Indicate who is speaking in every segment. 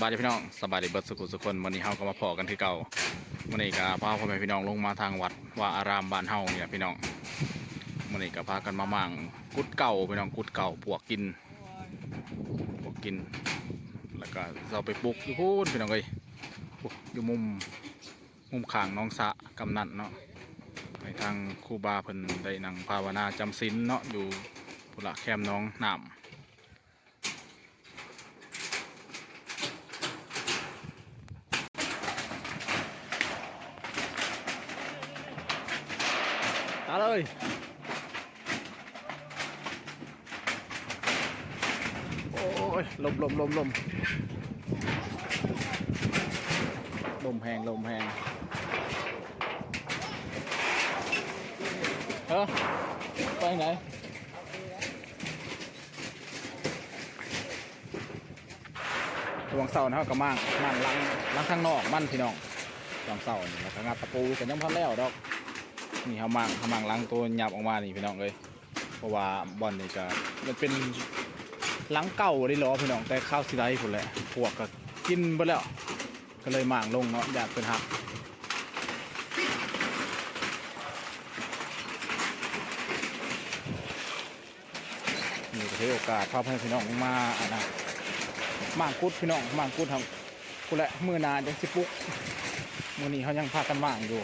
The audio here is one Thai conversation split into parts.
Speaker 1: บายดีพี่น้องสบายดีเบิร์ดสุขุสุขคนวันนี้เฮาก็มาพอกันที่เก่าวันนี้ก็พาพ่อแม่พี่น้องลงมาทางวัดว่าอารามบ้านเฮาเนี่ยพี่น้องวันนี้ก็พากันมามั่งกุดเก่าพี่น้องกุดเก่าปวกกินปวกกิน แล้วก็เราไปปลุกอยู่พูนพี่น้องเอ้ยปลุกอยู่มุมมุมข้างน้องสะกำนันเนาะไปทางคูบาเพิ่นได้นั่งภาวนาจำศีลเนาะอยู่พุละแคมน้องน้ำ เลยโอ้ยลมลมลมลมลมแหงลมแหงเออไปไหนระวังเสานะครับกับมั่งมั่งล้างล้างข้างนอกมั่นพี่น้องระวังเสานี่แล้วก็งัดตะปูกันยังพันแล้วดอก นี่เขามังเขามังล้างตัวหยับออกมานี่พี่น้องเลยเพราะว่าบอลนี่ก็มันเป็นล้างเก่าได้หรอพี่น้องแต่ข้าวสีไรผุนแหละพวกก็กินไปแล้วก็เลยหมางลงเนาะอยากเป็นหักนี่ก็ถือโอกาสพาพี่น้องมาอะนะหมางกุดพี่น้องหมางกุดทำกูแหละมือนาจังสิปลุกมือนี้เขายังพากันหมางอยู่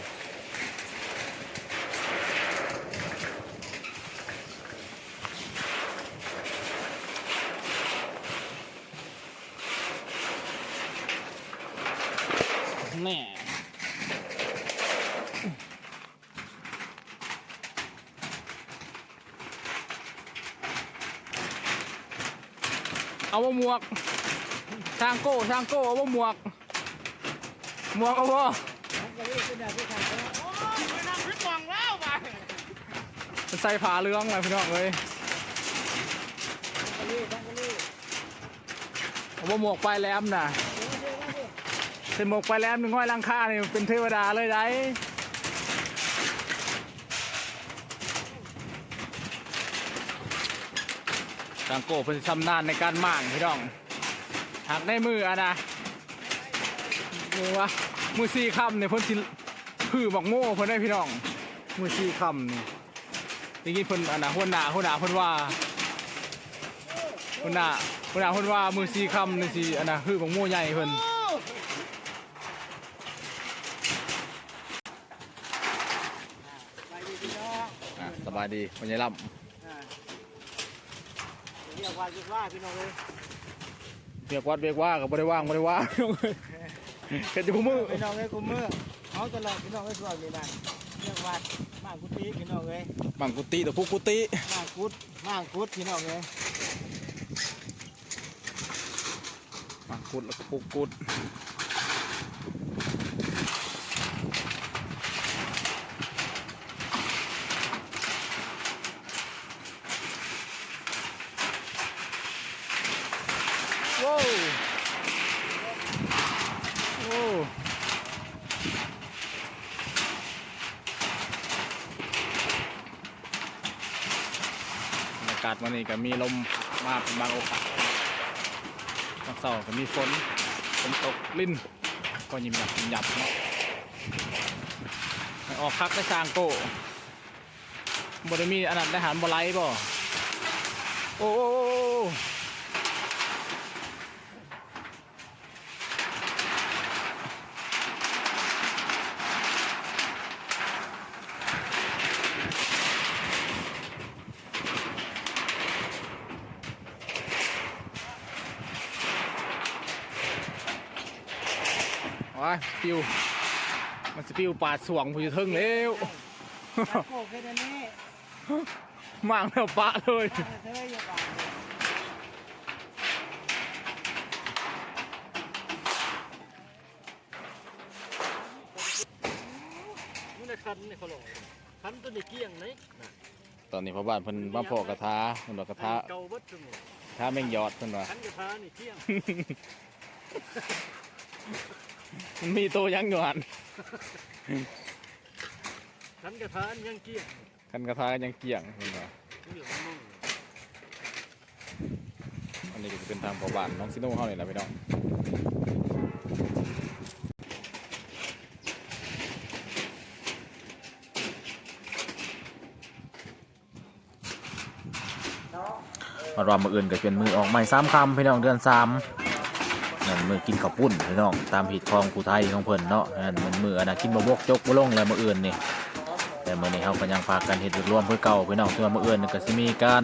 Speaker 1: แน่เอาว่าหมวกทางโก้ทางโก้เอาว่าหมวก หมวกเอาว่า
Speaker 2: ไปนั่งพิจองแล้วไป
Speaker 1: ใส่ผ้าเหลืองเลยพี่น้องเลยเอาว่าหมวกปลายแหลมน่ะ ใส่หมวกปแหลมหนึ่งห้อยลังค่านี่เป็นเทวดาเลยได้ทางโก้เป็นชำนาญในการหม่างพี่น้องหักในมืออะนะมือวะมือซีคำเนี่ยเพิ่นสิพือบอกโม่เพิ่นได้พี่น้องมือซีคำนี่ทีนี้เพิ่นอันนะหัวหน้าหัวหน้าเพิ่นว่าหัวหน้าหัวหน้าเพิ่นว่ามือซีคำนี่สิอันนะพือบอกโม่ใหญ่เพิ่น
Speaker 2: ไปดีพี่น้อง
Speaker 1: อะ สบายดีวันนี้ล่
Speaker 2: อ่าเรียกว่าเรียกว่าพี่น้องเลยำ
Speaker 1: เบียกวัดเบียกว่ากับ่ได้ว่างบ่ได้ว่างพี่น้องเอ้ยเฮ็ดอยู่ผู้มือ
Speaker 2: พี่น้องเลยกูมือเอาตลอดพี่น้องเลยส่วนนี้นั่นเรียกว่ามากุฏิพี่น้องเลย
Speaker 1: บังกุฏิแต่พวกกุฏิ
Speaker 2: มากุดมากุดพี่น้องเลย
Speaker 1: บังกุดแล้วก็ปุกกุด ว้าวโอ้บรรยากาศวันนี้ก็มีลมมาเป็นบางโอกาสตอนเสาร์ก็มีฝนฝนตกลิ้นก็ยิมหยับยิมหยับเนาะออกพักได้สร้างโก้บอดมีอันนั้นได้หารบอไลบ่โอ้โอ้โอ้โอ้ ว้าย ปิว มันสปิวปาดสวงผู้จะทึงแล้ว
Speaker 2: มาโกแค่นี้
Speaker 1: มางแล้วปะเลย
Speaker 2: เธออย่าบ้านี่ในคันนี่เขาหลงคันตัวนี้เกี้ยงไหน
Speaker 1: ตอนนี้พ่อบ้านเพิ่นมาพอกระทาเพิ่นว่ากระทา
Speaker 2: เก่าเบัดสมุน
Speaker 1: ท้าแม่งยอดเพิ่นว่า
Speaker 2: คันกระทานี่เกี้ยง
Speaker 1: มันมีตัวยังอยู่หัน
Speaker 2: คันกระทานยังเกี้ยง
Speaker 1: กันกระทายังเกี่ยงเพิ่นว่า
Speaker 2: เหลืองนุ่ง
Speaker 1: ออันนี้ก็จะเป็นทางพอบ้านน้องซิโน่เฮานี่แหละพี่น้องมารวมมืออื่นก็เป็นมือออกใหม่สามคำพี่น้องเดือนสาม นั่นมือกินข้าวปุ้นพี่น้องตามผิดคลองกูไทยของเพิ่นเนาะนั่นมันมืออันน่ะกินบะบกจกบะลงแล้วมืออื่นนี่แต่มือนี้เฮาก็ยังพากันเฮ็ดร่วมเพื่อเก่าพี่น้องคือว่ามืออื่นนี่ก็สิมีการ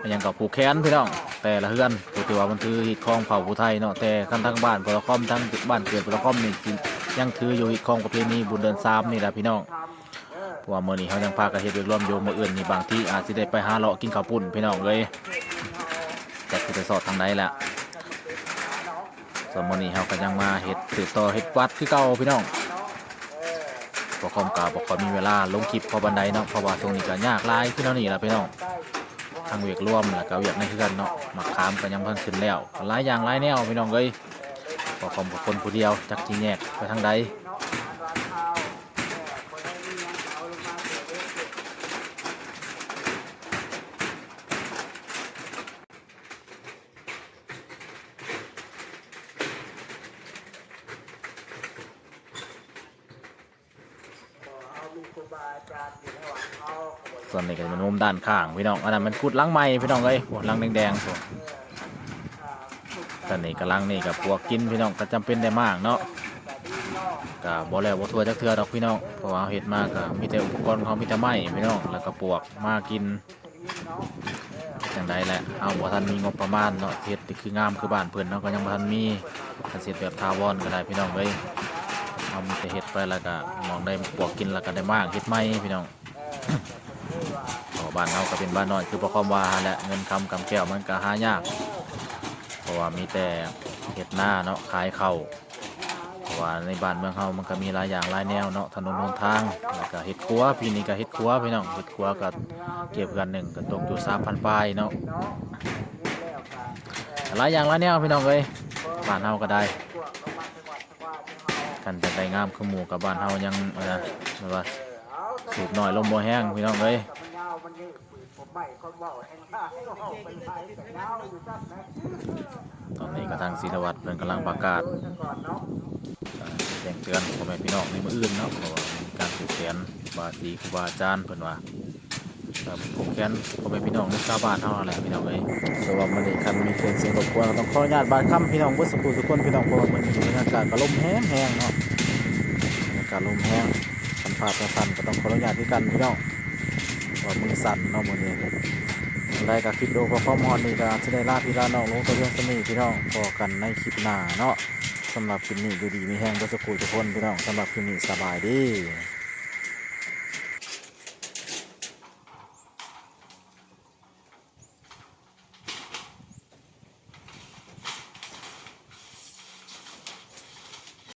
Speaker 1: มันยังกับผูกแขนพี่น้องแต่ละเฮือนก็ถือว่ามันถือฮิตคองเผ่าผู้ไทยเนาะแต่คันทั้งบ้านพลคอมทั้งบ้านเกิดพลคอมนี่สิยังถืออยู่ฮิตคองประเพณีบุญเดือนสามนี่แหละพี่น้องเพราะว่ามื้อนี้เขายังพากันเฮ็ดร่วมอยู่มื้ออื่นนี่บางที่อาจสิได้ไปหาเลาะกินข้าวปุ้นพี่น้องเลยแต่คือไปสอดทางใดแหละ ส่วนมื้อนี้เฮาก็ยังมาเฮ็ดสืบต่อเฮ็ดวัดคือเก่าพี่น้องพอคอมกาบอกว่ามีเวลาลงคลิปพอบันไดเนาะเพราะว่าตรงนี้ก็ยากหลายพี่น้องนี่แหละพี่น้องทางเวียกร่วมแล้วก็เวียกในคือกันเนาะมาขามก็ยังเพิ่งขึ้นแล้วหลายอย่างหลายแนวพี่น้องเอ้ยบอคอบคนผู้เดียวจักจีแยกไปทางใด ส่วนนี้ก็จะเป็นมุมด้านข้างพี่น้องอันนั้นมันกุดลังไม้พี่น้องเอ้ยโอ้หลังแดงๆส่วนนี้ก็ลังนี่กับพวกกินพี่น้องก็จำเป็นได้มากเนาะก็บ่แล้วบ่ทั่วจักเทื่อดอกพี่น้องเพราะว่าเฮ็ดมากก็มีแต่อุปกรณ์เขามีแต่ไม้พี่น้องแล้วก็ปวกมากินจังใดแหละเอาบ่ทันมีงบประมาณเนาะเฮ็ดคืองามคือบ้านเพิ่นเนาะก็ยังบ่ทันมีถ้าเฮ็ดแบบทาวรก็ได้พี่น้องเอ้ย เอามีแต่เฮ็ดไปแล้วก็มองได้ปวกกินแล้วก็ได้มากเฮ็ดไม้พี่น้องบ้านเราก็เป็นบ้านน้อยคือประคอมว่าและเงินคำกำแก้วมันก็หายาก เพราะว่ามีแต่เห็ดหน้าเนาะขายเข้าเพราะว่าในบ้านเมืองเฮามันก็มีหลายอย่างหลายแนวเนาะถนนหนทางแล้วก็เห็ดครัวพี่นี่ก็เห็ดครัวพี่น้องเห็ดครัวก็เก็บกันหนึ่งก็ตกอยู่สามพันปลายเนาะหลายอย่างหลายแนวพี่น้องเอ้ยบ้านเฮาก็ได้ กันแต่ได้งามคือหมู่กับบ้านเฮายังเออแบบว่าสูบหน่อยลมบ่แห้งพี่น้องเอ้ยตอนนี้กระทางศิลวัตรเพิ่นกำลังประกาศแจ้งเตือนพ่อแม่พี่น้องในมืออื่นเนาะเพราะว่าการผูกแขนบาสีครูบาอาจารย์เพิ่นว่าครับผูกแขนพ่อแม่พี่น้องในชาวบ้านเฮานั่นแหละพี่น้องเอ้ยสำหรับมื้อนี้คันมีเครื่องเสียงรบกวนต้องขออนุญาตบาดค่ำพี่น้องเบิดสุขทุกคนพี่น้องเพราะว่ามื้อนี้บรรยากาศก็ลมแห้งๆเนาะ การลมแห้งสันผัสสั่นก็ต้องขออนุญาตที่กันพี่น้องว่ามือสั่นเนาะมื้อนี้ไรกับคลิปโดพอข้อมอนนี่ก็จะได้ล่าพี่ลาน้องลงตัวเรื่องสนิทพี่น้องพอกันในคลิปหน้าเนาะสำหรับคลิปนี้ดูดีมีแห้งก็สกุลทุกคนพี่น้องสำหรับคลิปนี้สบายดี